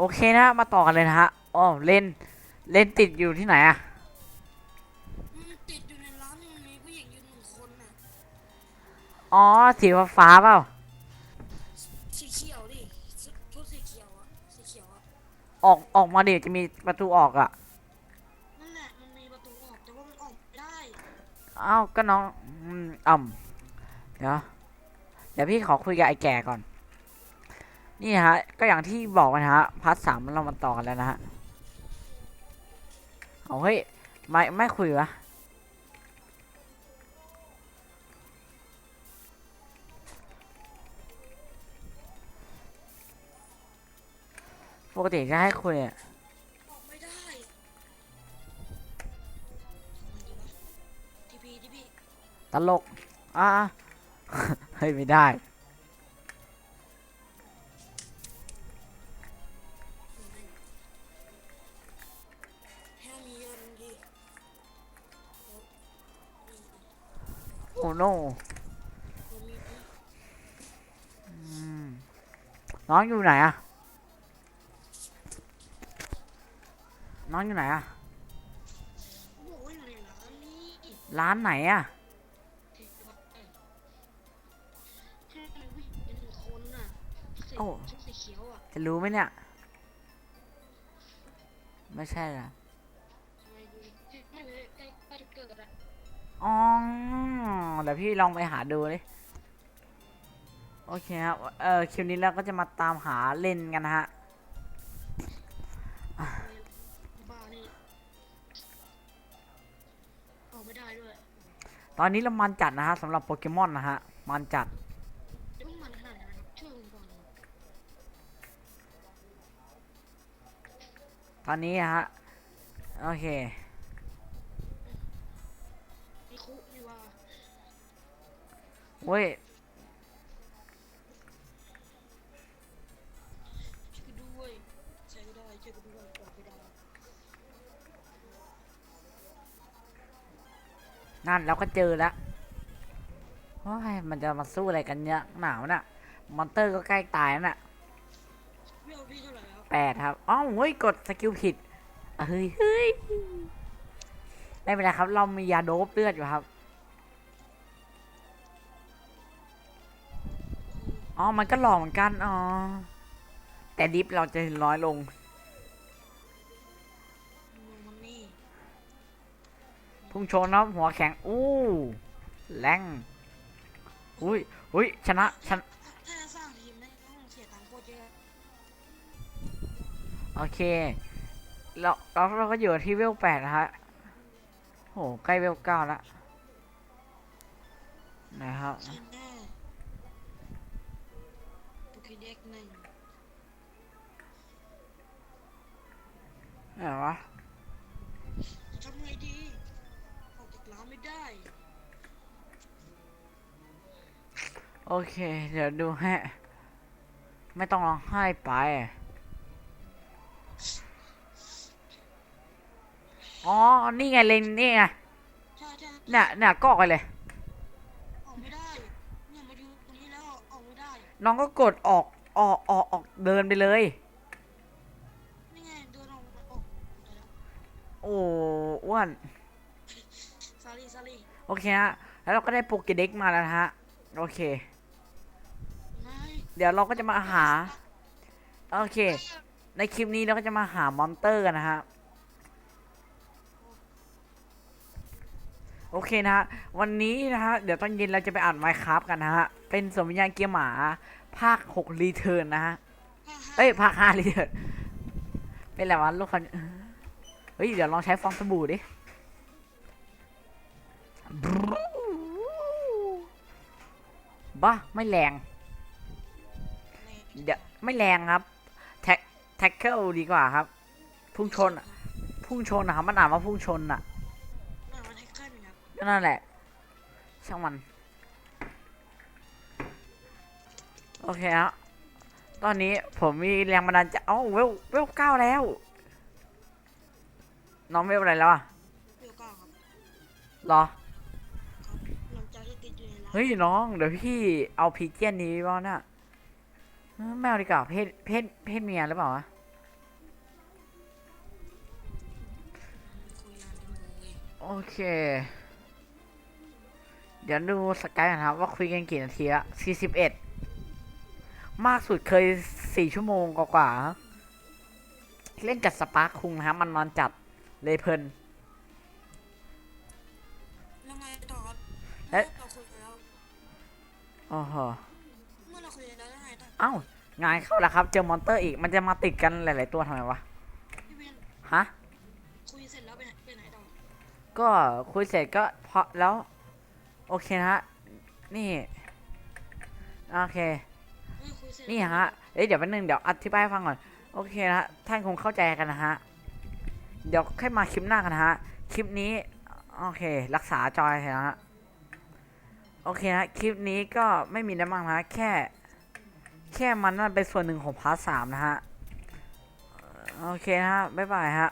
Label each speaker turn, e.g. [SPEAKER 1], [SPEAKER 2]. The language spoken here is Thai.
[SPEAKER 1] โอเคนะมาต่อกันเลยนะฮะอ๋อเล่นเล่นติดอยู่ที่ไหนอะ
[SPEAKER 2] มันติดอยู่ในร้านนี่มันมีผู้หญิงอยู่หนึ่งคนน่ะ
[SPEAKER 1] อ๋อสีฟ้าๆเปล่า
[SPEAKER 2] สีเขียวดิชุดชุดสีเขียวอะสีเขียวอะ
[SPEAKER 1] ออกออกมาเดี๋ยวจะมีประตูออกอะ
[SPEAKER 2] นั่นแหละมันมีประตูออกแต่ว่ามันออกไม่ได้
[SPEAKER 1] อ้าวก็น้องอืมอ่ำเดี๋ยวเดี๋ยวพี่ขอคุยกับไอ้แก่ก่อน นี่ฮะ ก็อย่างที่บอกกันนะฮะพาร์ทสามเรามาต่อกันแล้วนะฮะเอาเฮ้ยไม่ไม่คุยวะปกติจะให้คุยอะ
[SPEAKER 2] ออกไม่ได้ทำไงดีวะทีพีทีพี
[SPEAKER 1] ตลก อ่าเฮ้ย ไม่ได้ โอ้โนน้องอยู่ไหนอะน้องอยู่ไหนอะ
[SPEAKER 2] ร้าน
[SPEAKER 1] ไหนอะโอ้จะรู้ไหมเนี่ย ไม่ใช่ละ
[SPEAKER 2] อ๋
[SPEAKER 1] อ เดี๋ยวพี่ลองไปหาดูเลยโอเคครับเออคลิปนี้เราก็จะมาตามหาเล่นกันนะฮะ
[SPEAKER 2] บ้านี่ออกไม่ได้ด้วย
[SPEAKER 1] ตอนนี้เรามันจัดนะฮะสำหรับโปเกมอนนะฮะมันจัด
[SPEAKER 2] เดี๋ยวมันขนาดนั้นช่วยผมก่อน
[SPEAKER 1] ตอนนี้ฮะโอเค เว้ย
[SPEAKER 2] ช่วยด้วยใช้ไม่ได้ช่วยกูด้วยออกไม่ได้
[SPEAKER 1] นั่นเราก็เจอแล้วโอ้ยมันจะมาสู้อะไรกันเนี่ยหนาวน่ะ มอนเตอร์ก็ใกล้ตายแล้วน่ะ
[SPEAKER 2] พี่เอาพี่เท่าไหร่ครับ
[SPEAKER 1] แปดครับอ้าวเฮ้ยกดสกิลผิดอะเฮ้ยเฮ้ยไม่เป็นไรครับ เรามียาโดบเลือดอยู่ครับ อ๋อ มันก็หล่อเหมือนกัน อ๋อ แต่ดิฟเราจะน้อยลง
[SPEAKER 2] มันนี่
[SPEAKER 1] พุ่งชนนะหัวแข็ง อู้ แรง อุ้ยอุ้ยชนะชนะ
[SPEAKER 2] ถ้าจะสร้างทีมได้ต้องเสียตังค์โคตรเยอะ
[SPEAKER 1] โอเค เราเราเราก็อยู่ที่เวลแปดนะฮะโห ใกล้เวลเก้าแล้วนะครับ
[SPEAKER 2] ใช่แน่ เกเด็กหนึ่ง
[SPEAKER 1] ไหนวะ
[SPEAKER 2] ทำไงดีออกจากร้านไม่ได้
[SPEAKER 1] โอเค เดี๋ยวดูให้ไม่ต้องร้องไห้ไป อ๋อ นี่ไงเลนนี่ไง
[SPEAKER 2] ใช่ใช่
[SPEAKER 1] เนี่ยเนี่ยก็ออกไปเลย
[SPEAKER 2] ออกไม่ได้ เนี่ยมาดูตรงนี้แล้วออกไม่ได้
[SPEAKER 1] น้องก็กดออก ออกออกออกเดินไปเลย
[SPEAKER 2] นี่ไงเดินออกออกได้แล้ว
[SPEAKER 1] โอ้อ้วน
[SPEAKER 2] ซาลีซาลี
[SPEAKER 1] โอเคฮะ แล้วเราก็ได้โปเกเด็กมาแล้วนะฮะ โอเค
[SPEAKER 2] นาย
[SPEAKER 1] เดี๋ยวเราก็จะมาหา โอเค ในคลิปนี้เราก็จะมาหามอนเตอร์กันนะฮะ โอเคนะฮะ วันนี้นะฮะ เดี๋ยวตอนเย็นเราจะไปอ่านไมค์ครับกันนะฮะ เป็นสมวิญญาณเกียร์หมา ภาค6รีเทิร์นนะฮะ
[SPEAKER 2] ฮ่าฮ่า
[SPEAKER 1] เอ้ย ภาค5รีเทิร์นเป็นอะไรวะลูกคันเฮ้ย เดี๋ยวลองใช้ฟองสบู่ดิ บ้า ไม่แรง เดี๋ยว ไม่แรงครับ แท็กแท็กเกิลดีกว่าครับ พุ่งชนอะพุ่งชนนะครับ มันอ่านว่าพุ่งชนอะ
[SPEAKER 2] น่ามาแท็กเกิลครับ
[SPEAKER 1] ก็นั่นแหละ ช่างมัน โอเคฮะตอนนี้ผมมีแรงบันดาลใจเอ้าเวลเวลเก้าแล้ว น้องเวลอะไรแล้วอะ
[SPEAKER 2] เดี๋ก่อครับหรอล่อ
[SPEAKER 1] เฮ้ยน้องเดี๋ยวพี่เอาพีเจียนนี้บ้างน่ะแมวดีกว่าเพศเพศเพศเมียหรือเปล่าวะโอเค เดี๋ยวดูสกายก่ครับว่าคุยกันกี่นาทีละสี่สิบเอ็ด มากสุดเคยสี่ชั่วโมงกว่าๆครับเล่นกับสปาร์คคุงนะครับมันนอนจัดเลยเพลิน
[SPEAKER 2] แล้วไงต่อครับ
[SPEAKER 1] เอ๊ะ
[SPEAKER 2] เราคุยกันแล้ว
[SPEAKER 1] โอ้โห
[SPEAKER 2] เมื่อเราคุยกันแล้วแล้วไงต่อ
[SPEAKER 1] เอ้างานเข้าแล้วครับ เจอมอนเตอร์อีกมันจะมาติดกันหลาย ๆ ตัวทำไมวะ
[SPEAKER 2] พี่เบน
[SPEAKER 1] ฮะ
[SPEAKER 2] คุยเสร็จแล้วไปไหนไปไหนต่อ
[SPEAKER 1] ก็คุยเสร็จก็พอแล้ว โอเคนะฮะนี่ โอเค นี่ฮะเอ้ยเดี๋ยวแป๊บนึงเดี๋ยวอธิบายให้ฟังก่อน โอเคนะท่านคงเข้าใจกันนะฮะ เดี๋ยวค่อยมาคลิปหน้ากันนะฮะ คลิปนี้ โอเค รักษาจอยนะฮะ โอเคนะ คลิปนี้ก็ไม่มีอะไรมากนะแค่ แค่มันนั่นเป็นส่วนหนึ่งของพาร์ทสามนะฮะ โอเคนะฮะ บ๊ายบายฮะ